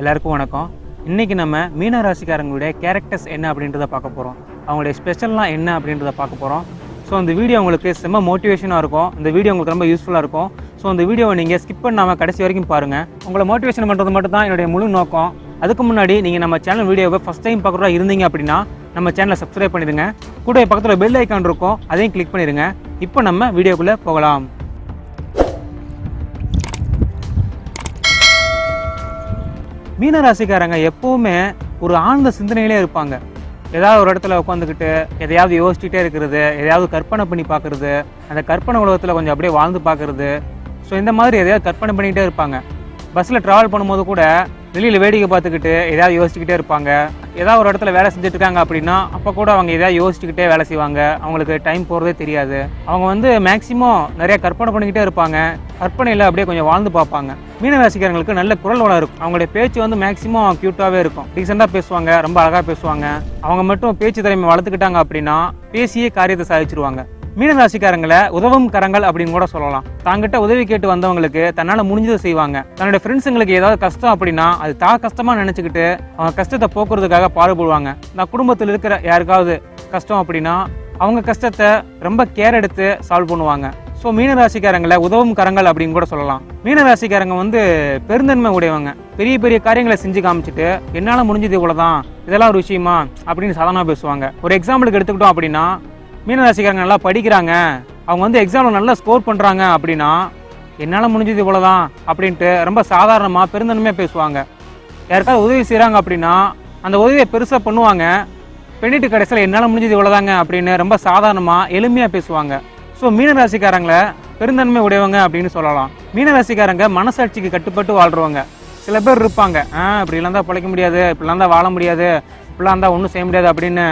எல்லாருக்கும் வணக்கம். இன்றைக்கி நம்ம மீன ராசிக்காரங்களுடைய கேரக்டர்ஸ் என்ன அப்படின்றத பார்க்க போகிறோம் அவங்களுடைய ஸ்பெஷல்லாம் என்ன அப்படின்றத பார்க்க போகிறோம் ஸோ இந்த வீடியோ உங்களுக்கு செம்ம மோட்டிவேஷனாக இருக்கும். இந்த வீடியோ உங்களுக்கு ரொம்ப யூஸ்ஃபுல்லாக இருக்கும். ஸோ இந்த வீடியோவை நீங்கள் ஸ்கிப் பண்ணாமல் கடைசி வரைக்கும் பாருங்கள் உங்களை மோட்டிவேஷன் பண்ணுறது மட்டும் தான் என்னுடைய முழு நோக்கம். அதுக்கு முன்னாடி நீங்கள் நம்ம சேனல் வீடியோவை ஃபஸ்ட் டைம் பார்க்குறதா இருந்தீங்க அப்படின்னா நம்ம சேனலை சப்ஸ்கிரைப் பண்ணிடுங்க. கூட பக்கத்தில் பெல் ஐக்கான் இருக்கும். அதையும் கிளிக் பண்ணிடுங்க. இப்போ நம்ம வீடியோக்குள்ளே போகலாம். மீன ராசிக்காரங்க எப்பவுமே ஒரு ஆழ்ந்த சிந்தனையிலே இருப்பாங்க. ஏதாவது ஒரு இடத்துல உட்காந்துக்கிட்டு எதையாவது யோசிச்சுட்டே இருக்கிறது எதையாவது கற்பனை பண்ணி பார்க்கறது அந்த கற்பனை உலகத்தில் கொஞ்சம் அப்படியே வாழ்ந்து பார்க்கறது. ஸோ இந்த மாதிரி எதையாவது கற்பனை பண்ணிகிட்டே இருப்பாங்க. பஸ்ஸில் ட்ராவல் பண்ணும்போது கூட வெளியில் வேடிக்கை பார்த்துக்கிட்டு எதாவது யோசிச்சுக்கிட்டே இருப்பாங்க. ஏதாவது ஒரு இடத்துல வேலை செஞ்சுட்டு இருக்காங்க அப்படின்னா அப்போ கூட அவங்க எதாவது யோசிச்சுக்கிட்டே வேலை செய்வாங்க. அவங்களுக்கு டைம் போகிறதே தெரியாது. அவங்க வந்து மேக்ஸிமம் நிறைய கற்பனை பண்ணிக்கிட்டே இருப்பாங்க. கற்பனையில் அப்படியே கொஞ்சம் வாழ்ந்து பார்ப்பாங்க. மீன ராசிக்காரங்களுக்கு நல்ல குரல் வளம் இருக்கும். அவங்களுடைய பேச்சு வந்து மேக்ஸிமம் க்யூட்டாகவே இருக்கும். ரீசெண்டாக பேசுவாங்க ரொம்ப அழகாக பேசுவாங்க. அவங்க மட்டும் பேச்சு திறமை வளர்த்துக்கிட்டாங்க அப்படின்னா பேசியே காரியத்தை சாதிச்சிருவாங்க. மீன ராசிக்காரங்களை உதவும் கரங்கள் அப்படின்னு கூட சொல்லலாம். தாங்கிட்ட உதவி கேட்டு வந்தவங்களுக்கு தன்னால் முடிஞ்சதை செய்வாங்க. தன்னுடைய ஃப்ரெண்ட்ஸுங்களுக்கு ஏதாவது கஷ்டம் அப்படின்னா அது தா கஷ்டமாக நினச்சிக்கிட்டு அவங்க கஷ்டத்தை போக்குறதுக்காக பாடுபடுவாங்க. நான் குடும்பத்தில் இருக்கிற யாருக்காவது கஷ்டம் அப்படின்னா அவங்க கஷ்டத்தை ரொம்ப கேர் எடுத்து சால்வ் பண்ணுவாங்க. ஸோ மீனராசிக்காரங்களை உதவும் கரங்கள் அப்படின்னு கூட சொல்லலாம். மீனராசிக்காரங்க வந்து பெருந்தன்மை உடையவங்க. பெரிய பெரிய காரியங்களை செஞ்சு காமிச்சிட்டு என்னால் முடிஞ்சது இவ்வளோதான் இதெல்லாம் ஒரு விஷயமா? அப்படின்னு சாதாரணமாக பேசுவாங்க. ஒரு எக்ஸாம்பிளுக்கு எடுத்துக்கிட்டோம் அப்படின்னா மீனராசிக்காரங்க நல்லா படிக்கிறாங்க. அவங்க வந்து எக்ஸாமில் நல்லா ஸ்கோர் பண்ணுறாங்க அப்படின்னா என்னால் முடிஞ்சது இவ்வளோதான் அப்படின்ட்டு ரொம்ப சாதாரணமாக பெருந்தன்மையாக பேசுவாங்க. யாருக்காவது உதவி செய்கிறாங்க அப்படின்னா அந்த உதவியை பெருசாக பண்ணுவாங்க. பெண்ணிட்டு கடைசியில் என்னால் முடிஞ்சது இவ்வளோதாங்க அப்படின்னு ரொம்ப சாதாரணமாக எளிமையாக பேசுவாங்க. ஸோ மீனராசிக்காரங்களை பெருந்தன்மை உடையவங்க அப்படின்னு சொல்லலாம். மீனராசிக்காரங்க மனசாட்சிக்கு கட்டுப்பட்டு வாழ்றவங்க. சில பேர் இருப்பாங்க. ஆ இப்படிலாம் தான் பிழைக்க முடியாது. இப்படிலாம் தான் வாழ முடியாது. இப்படிலாம் தான் ஒன்றும் செய்ய முடியாது அப்படின்னு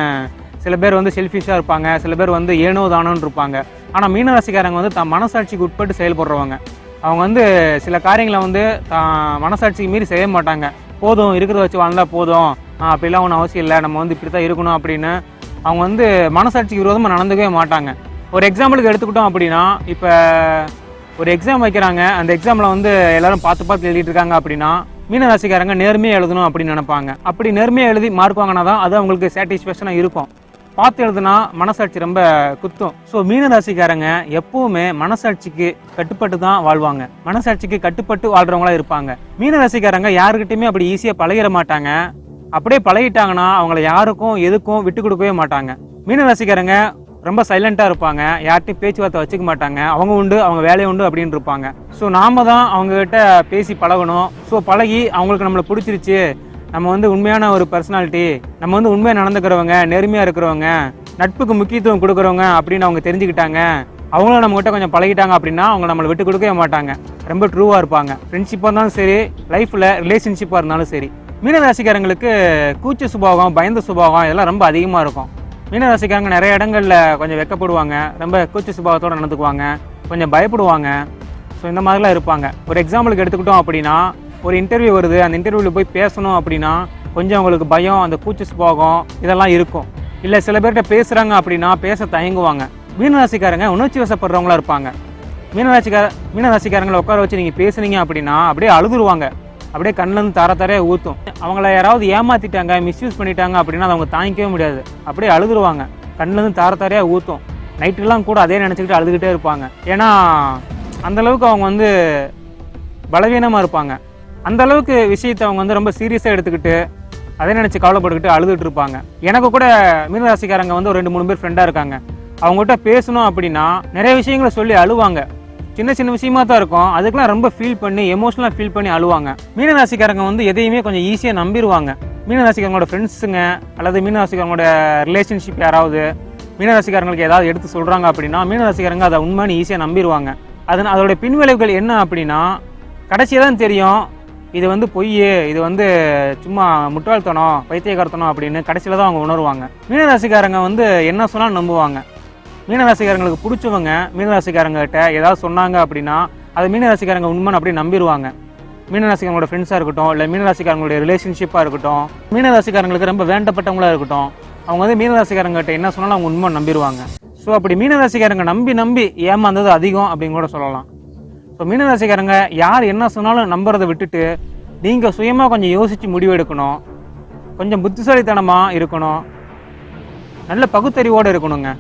சில பேர் வந்து செல்ஃபிஷாக இருப்பாங்க சில பேர் வந்து ஏனோ தானோன்னு இருப்பாங்க ஆனால் மீனராசிக்காரங்க வந்து தான் மனசாட்சிக்கு உட்பட்டு செயல்படுறவங்க. அவங்க வந்து சில காரியங்களை வந்து தான் மனசாட்சிக்கு மீறி செய்ய மாட்டாங்க. போதும் இருக்கிறத வச்சு வாழ்ந்தால் போதும். அப்படிலாம் ஒன்றும் அவசியம் இல்லை. நம்ம வந்து இப்படி தான் இருக்கணும் அப்படின்னு அவங்க வந்து மனசாட்சிக்கு விரோதமாக நடந்துக்கவே மாட்டாங்க. ஒரு எக்ஸாம்பிளுக்கு எடுத்துக்கிட்டோம் அப்படின்னா இப்போ ஒரு எக்ஸாம் வைக்கிறாங்க. அந்த எக்ஸாமில் வந்து எல்லாரும் பார்த்து பார்த்து எழுதிட்டு இருக்காங்க அப்படின்னா மீனராசிக்காரங்க நேர்மையாக எழுதணும் அப்படின்னு நினைப்பாங்க. அப்படி நேர்மையாக எழுதி மார்க் வாங்கினா தான் அது அவங்களுக்கு சாட்டிஸ்ஃபேக்ஷனாக இருக்கும். பார்த்து எழுதுனா மனசாட்சி ரொம்ப குத்தும். ஸோ மீனராசிக்காரங்க எப்பவுமே மனசாட்சிக்கு கட்டுப்பட்டு தான் வாழ்வாங்க. மனசாட்சிக்கு கட்டுப்பட்டு வாழ்றவங்களா இருப்பாங்க. மீனராசிக்காரங்க யாருக்கிட்டையுமே அப்படி ஈஸியாக பழகிட மாட்டாங்க. அப்படியே பழகிட்டாங்கன்னா அவங்கள யாருக்கும் எதுக்கும் விட்டு கொடுக்கவே மாட்டாங்க. மீனராசிக்காரங்க ரொம்ப சைலண்ட்டாக இருப்பாங்க. யார்கிட்டையும் பேச்சுவார்த்தை வச்சுக்க மாட்டாங்க. அவங்க உண்டு அவங்க வேலையை உண்டு அப்படின்னு இருப்பாங்க. ஸோ நாம தான் அவங்ககிட்ட பேசி பழகணும். ஸோ பழகி அவங்களுக்கு நம்மளை பிடிச்சிருச்சு. நம்ம வந்து உண்மையான ஒரு பர்சனாலிட்டி நம்ம வந்து உண்மையாக நடந்துக்கிறவங்க நேர்மையாக இருக்கிறவங்க நட்புக்கு முக்கியத்துவம் கொடுக்குறவங்க அப்படின்னு அவங்க தெரிஞ்சுக்கிட்டாங்க. அவங்களும் நம்மகிட்ட கொஞ்சம் பழகிட்டாங்க அப்படின்னா அவங்க நம்மளை விட்டு கொடுக்கவே மாட்டாங்க. ரொம்ப ட்ரூவாக இருப்பாங்க. ஃப்ரெண்ட்ஷிப்பாக இருந்தாலும் சரி லைஃப்பில் ரிலேஷன்ஷிப்பாக இருந்தாலும் சரி. மீனராசிக்காரங்களுக்கு கூச்ச சுபாவம் பயந்த சுபாவம் இதெல்லாம் ரொம்ப அதிகமாக இருக்கும். மீனராசிக்காரங்க நிறைய இடங்களில் கொஞ்சம் வெக்கப்படுவாங்க. ரொம்ப கூச்ச சுபாவத்தோடு நடந்துக்குவாங்க. கொஞ்சம் பயப்படுவாங்க. ஸோ இந்த மாதிரிலாம் இருப்பாங்க. ஒரு எக்ஸாம்பிளுக்கு எடுத்துக்கிட்டோம் அப்படின்னா ஒரு இன்டர்வியூ வருது அந்த இன்டர்வியூவில் போய் பேசணும் அப்படின்னா கொஞ்சம் அவங்களுக்கு பயம் அந்த கூச்ச போகம் இதெல்லாம் இருக்கும். இல்லை சில பேர்கிட்ட பேசுகிறாங்க அப்படின்னா பேச தயங்குவாங்க. மீனராசிக்காரங்க உணர்ச்சி வசப்படுறவங்களா இருப்பாங்க. மீனராசிக்கார மீனராசிக்காரங்களை உட்கார வச்சு நீங்கள் பேசுனீங்க அப்படின்னா அப்படியே அழுதுருவாங்க. அப்படியே கண்ணிலேருந்து தர தரையே ஊற்றும் அவங்கள யாராவது ஏமாற்றிட்டாங்க மிஸ்யூஸ் பண்ணிட்டாங்க அப்படின்னா அதை அவங்க தாங்கிக்கவே முடியாது. அப்படியே அழுதுருவாங்க. கண்ணிலேருந்து தர தரையாக ஊற்றும் நைட்டுலாம் கூட அதே நினச்சிக்கிட்டு அழுதுகிட்டே இருப்பாங்க. ஏன்னா அந்த அளவுக்கு அவங்க வந்து பலவீனமாக இருப்பாங்க. அந்த அளவுக்கு விஷயத்தை அவங்க வந்து ரொம்ப சீரியஸாக எடுத்துக்கிட்டு அதை நினச்சி கவலைப்பட்டுக்கிட்டு அழுதுட்டு இருப்பாங்க. எனக்கு கூட மீனராசிக்காரங்க வந்து ஒரு ரெண்டு மூணு பேர் ஃப்ரெண்டாக இருக்காங்க. அவங்ககிட்ட பேசணும் அப்படின்னா நிறைய விஷயங்களை சொல்லி அழுவாங்க. சின்ன சின்ன விஷயமா தான் இருக்கும். அதுக்கெல்லாம் ரொம்ப ஃபீல் பண்ணி எமோஷனலாக ஃபீல் பண்ணி அழுவாங்க. மீனராசிக்காரங்க வந்து எதையுமே கொஞ்சம் ஈஸியாக நம்பிடுவாங்க மீனராசிக்காரங்களோட ஃப்ரெண்ட்ஸுங்க அல்லது மீனராசிக்காரங்களோட ரிலேஷன்ஷிப் யாராவது மீனராசிக்காரங்களுக்கு ஏதாவது எடுத்து சொல்கிறாங்க அப்படின்னா மீனராசிக்காரங்க அதை உண்மைன்னு ஈஸியாக நம்பிடுவாங்க அதன் அதோட பின்விளைவுகள் என்ன அப்படின்னா கடைசியாக தான் தெரியும் இது வந்து பொய் இது வந்து சும்மா முட்டாள்தனம் பைத்தியகார்த்தனம் அப்படின்னு கடைசியில் தான் அவங்க உணருவாங்க. மீனராசிக்காரங்க வந்து என்ன சொன்னாலும் நம்புவாங்க. மீனராசிக்காரங்களுக்கு பிடிச்சவங்க மீனராசிக்காரங்ககிட்ட ஏதாவது சொன்னாங்க அப்படின்னா அது மீனராசிக்காரங்க உண்மைன்னு அப்படியே நம்பிடுவாங்க மீனராசிக்காரங்களோட ஃப்ரெண்ட்ஸாக இருக்கட்டும் இல்லை மீனராசிக்காரங்களுடைய ரிலேஷன்ஷிப்பாக இருக்கட்டும் மீனராசிக்காரங்களுக்கு ரொம்ப வேண்டப்பட்டவங்களா இருக்கட்டும் அவங்க வந்து மீனராசிக்காரங்கிட்ட என்ன சொன்னாலும் அவங்க உண்மை நம்பிடுவாங்க ஸோ அப்படி மீனராசிக்காரங்க நம்பி நம்பி ஏமாந்தது அதிகம் அப்படின்னு கூட சொல்லலாம். ஸோ மீனராசிக்காரங்க யார் என்ன சொன்னாலும் நம்புறதை விட்டுட்டு நீங்கள் சுயமாக கொஞ்சம் யோசித்து முடிவெடுக்கணும். கொஞ்சம் புத்திசாலித்தனமாக இருக்கணும். நல்ல பகுத்தறிவோடு இருக்கணுங்க.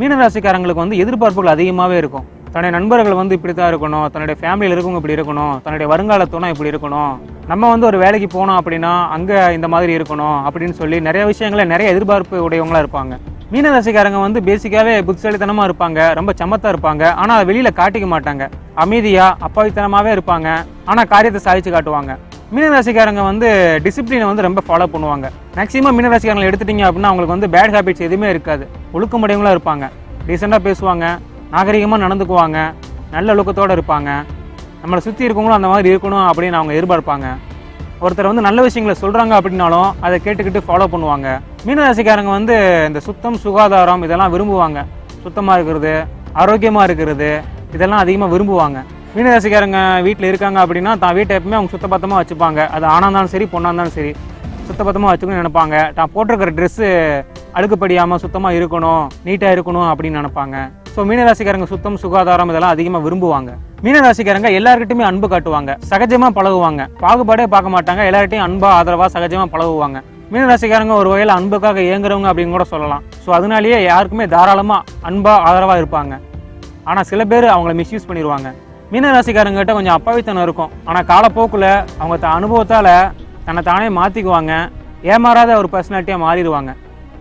மீனராசிக்காரங்களுக்கு வந்து எதிர்பார்ப்புகள் அதிகமாகவே இருக்கும். தன்னுடைய நண்பர்கள் வந்து இப்படி தான் இருக்கணும். தன்னுடைய ஃபேமிலியில் இருக்கவங்க இப்படி இருக்கணும். தன்னுடைய வருங்கால துணை இப்படி இருக்கணும். நம்ம வந்து ஒரு வேலைக்கு போனோம் அப்படின்னா அங்கே இந்த மாதிரி இருக்கணும் அப்படின்னு சொல்லி நிறைய விஷயங்களை நிறைய எதிர்பார்ப்பு உடையவங்களா இருப்பாங்க. மீனராசிக்காரங்க வந்து பேசிக்காவே புத்திசாலித்தனமாக இருப்பாங்க ரொம்ப சமத்தா இருப்பாங்க. ஆனால் அதை வெளியில் காட்டிக்க மாட்டாங்க. அமைதியாக அப்பாவித்தனமாகவே இருப்பாங்க. ஆனால் காரியத்தை சாதிச்சு காட்டுவாங்க. மீனராசிக்காரங்க வந்து டிசிப்ளினை வந்து ரொம்ப ஃபாலோ பண்ணுவாங்க. மேக்ஸிமம் மீனராசிக்காரங்களை எடுத்துட்டீங்க அப்படின்னா அவங்களுக்கு வந்து பேட் ஹேபிட்ஸ் எதுவுமே இருக்காது. ஒழுக்கமுடையவங்களா இருப்பாங்க. டீசெண்டாக பேசுவாங்க. நாகரிகமாக நடந்துக்குவாங்க. நல்ல ஒழுக்கத்தோடு இருப்பாங்க. நம்மளை சுற்றி இருக்கவங்களும் அந்த மாதிரி இருக்கணும் அப்படின்னு அவங்க எதிர்பார்ப்பாங்க. ஒருத்தர் வந்து நல்ல விஷயங்களை சொல்கிறாங்க அப்படின்னாலும் அதை கேட்டுக்கிட்டு ஃபாலோ பண்ணுவாங்க. மீனராசிக்காரங்க வந்து இந்த சுத்தம் சுகாதாரம் இதெல்லாம் விரும்புவாங்க. சுத்தமாக இருக்கிறது ஆரோக்கியமாக இருக்கிறது இதெல்லாம் அதிகமாக விரும்புவாங்க. மீனராசிக்காரங்க வீட்டில் இருக்காங்க அப்படின்னா தான் வீட்டை எப்பவுமே அவங்க சுத்தபத்தமாக வச்சுப்பாங்க. அது ஆணாக இருந்தாலும் சரி பொண்ணாக இருந்தாலும் சரி சுத்தபத்தமாக வச்சுக்கணும்னு நினைப்பாங்க. தான் போட்டிருக்கிற ட்ரெஸ்ஸு அழுக்குப்படியாமல் சுத்தமாக இருக்கணும் நீட்டாக இருக்கணும் அப்படின்னு நினைப்பாங்க. ஸோ மீனராசிக்காரங்க சுத்தம் சுகாதாரம் இதெல்லாம் அதிகமாக விரும்புவாங்க. மீனராசிக்காரங்க எல்லாருக்கிட்டையுமே அன்பு காட்டுவாங்க. சகஜமாக பழகுவாங்க. பாகுபாடே பார்க்க மாட்டாங்க. எல்லார்கிட்டையும் அன்பா ஆதரவாக சகஜமாக பழகுவாங்க. மீனராசிக்காரங்க ஒரு வகையில் அன்புக்காக இயங்குறவங்க அப்படின்னு கூட சொல்லலாம். ஸோ அதனாலேயே யாருக்குமே தாராளமாக அன்பா ஆதரவாக இருப்பாங்க. ஆனால் சில பேர் அவங்கள மிஸ்யூஸ் பண்ணிடுவாங்க மீனராசிக்காரங்கிட்ட கொஞ்சம் அப்பாவித்தனம் இருக்கும். ஆனால் காலப்போக்கில் அவங்க த அனுபவத்தால் தன்னை தானே மாற்றிக்குவாங்க ஏமாறாத ஒரு பர்சனாலிட்டியாக மாறிடுவாங்க.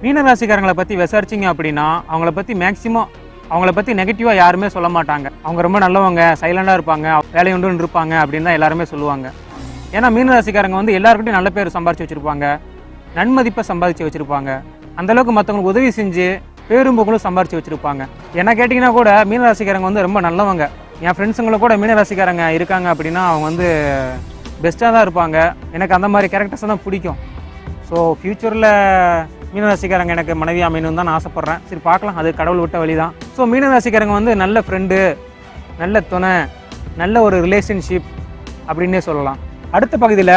மீனராசிக்காரங்களை பற்றி விசாரிச்சிங்க அப்படின்னா அவங்கள பற்றி மேக்ஸிமம் அவங்கள பற்றி நெகட்டிவாக யாருமே சொல்ல மாட்டாங்க. அவங்க ரொம்ப நல்லவங்க சைலண்டாக இருப்பாங்க வேலையுண்டுன்னு இருப்பாங்க அப்படின்னு தான் எல்லாருமே சொல்லுவாங்க. ஏன்னா மீனராசிக்காரங்க வந்து எல்லாருக்கிட்டையும் நல்ல பேர் சம்பாரிச்சு வச்சுருப்பாங்க நன்மதிப்பை சம்பாதிச்சு வச்சுருப்பாங்க. அந்தளவுக்கு மற்றவங்களுக்கு உதவி செஞ்சு பேரும்புகளும் சம்பாரிச்சு வச்சுருப்பாங்க. என்ன கேட்டிங்கன்னா கூட மீனராசிக்காரங்க வந்து ரொம்ப நல்லவங்க. என் ஃப்ரெண்ட்ஸுங்களை கூட மீனராசிக்காரங்க இருக்காங்க அப்படின்னா அவங்க வந்து பெஸ்ட்டாக தான் இருப்பாங்க. எனக்கு அந்த மாதிரி கேரக்டர்ஸ் தான் பிடிக்கும். ஸோ ஃப்யூச்சரில் மீனராசிக்காரங்க எனக்கு மனைவி அமையணும்னு தான் நான் ஆசைப்பட்றேன். சரி பார்க்கலாம். அது கடவுள் விட்ட வழி தான் ஸோ மீனராசிக்காரங்க வந்து நல்ல ஃப்ரெண்டு நல்ல துணை நல்ல ஒரு ரிலேஷன்ஷிப் அப்படின்னே சொல்லலாம். அடுத்த பகுதியில்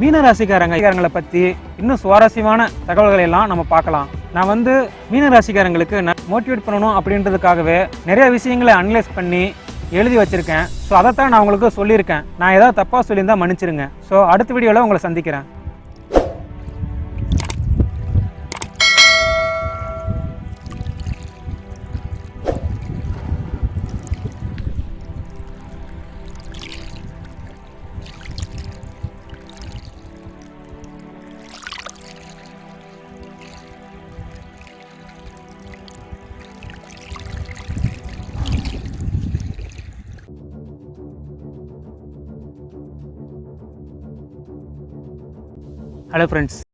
மீன ராசிக்காரங்களை பற்றி இன்னும் சுவாரஸ்யமான தகவல்களை எல்லாம் நம்ம பார்க்கலாம். நான் வந்து மீனராசிக்காரங்களுக்கு மோட்டிவேட் பண்ணணும் அப்படின்றதுக்காகவே நிறைய விஷயங்களை அனலைஸ் பண்ணி எழுதி வச்சிருக்கேன். ஸோ அதைத்தான் நான் உங்களுக்கு சொல்லியிருக்கேன். நான் ஏதாவது தப்பாக சொல்லியிருந்தா மன்னிச்சிருங்க. ஸோ அடுத்த வீடியோவில் உங்களை சந்திக்கிறேன். Hello friends